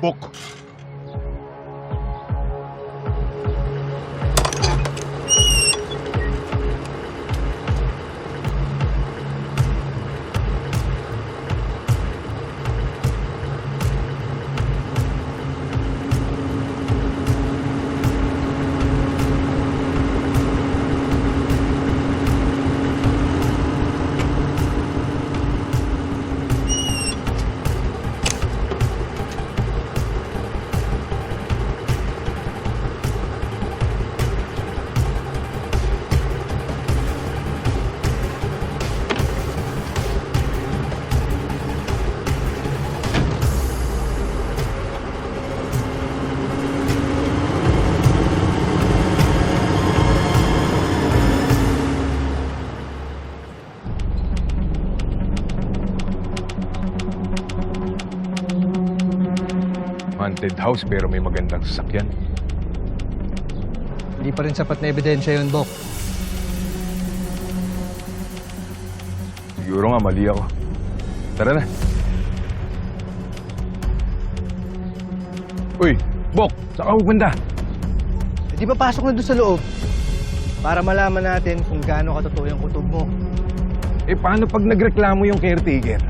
Bok. Haunted house pero may magandang sasakyan. Hindi pa rin sapat na ebidensya yun, Bok. Siguro nga mali ako. Tara na. Uy, Bok, saan ka pupunta? Eh, di ba pasok na doon sa loob? Para malaman natin kung gaano katotoo yung kutob mo. Eh, paano pag nagreklamo yung caretaker?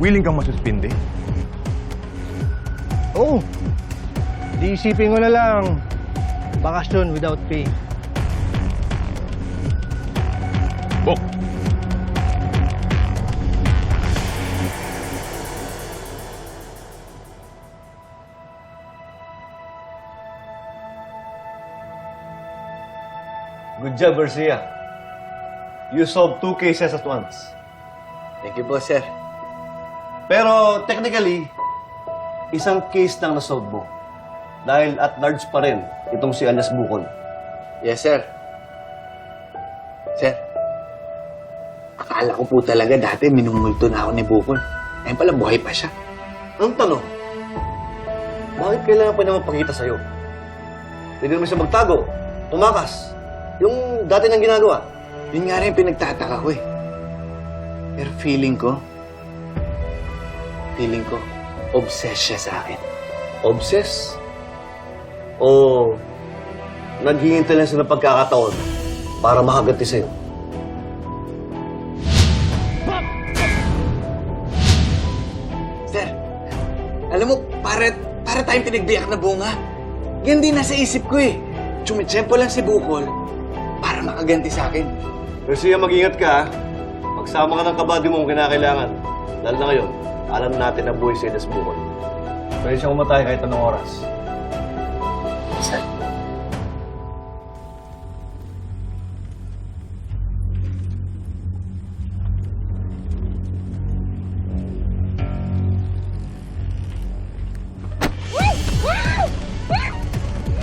Willing kang masuspinde? Oo. Di isipin ko na lang, bakasyon without pay. Bok! Good job, Garcia. You solved two cases at once. Thank you po, sir. Pero technically, isang case lang na-solve mo. Dahil at large pa rin itong si Alias Bukol. Yes, sir. Sir, akala ko po talaga dati minumulto na ako ni Bukol. Ngayon pala buhay pa siya. Ang tanong, bakit kailangan pa naman pakita sa'yo? Pwede naman siya magtago, tumakas. Yung dati nang ginagawa. Yun nga rin pinagtataka ko eh. Pero feeling ko, feeling ko, obsessed siya sa akin. Obsess? O naghihintay lang siya ng pagkakataon para makaganti sa'yo? Sir, alam mo, para, para tayong pinagbiyak na bunga. Yan din nasa isip ko eh. Chumitsempo lang si Bukol para makaganti sa akin. Garcia, mag-ingat ka. ha? Magsama ka ng kabady mo kung kinakailangan. Lalo na ngayon, alam natin na buhay si Edes Bukol. Pwede siyang umatay kahit anong oras. Sir.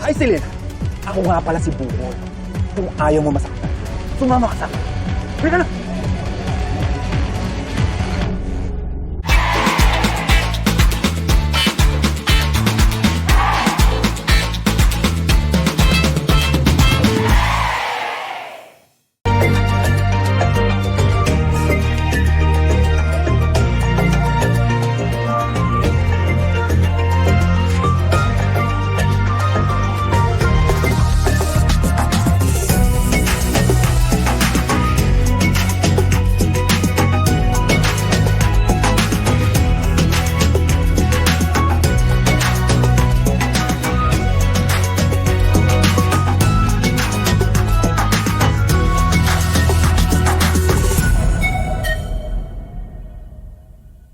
Hi, Selena. Ako nga pala si Bukol. Kung ayaw mo masaktan, sumama ka sa akin. Halika na.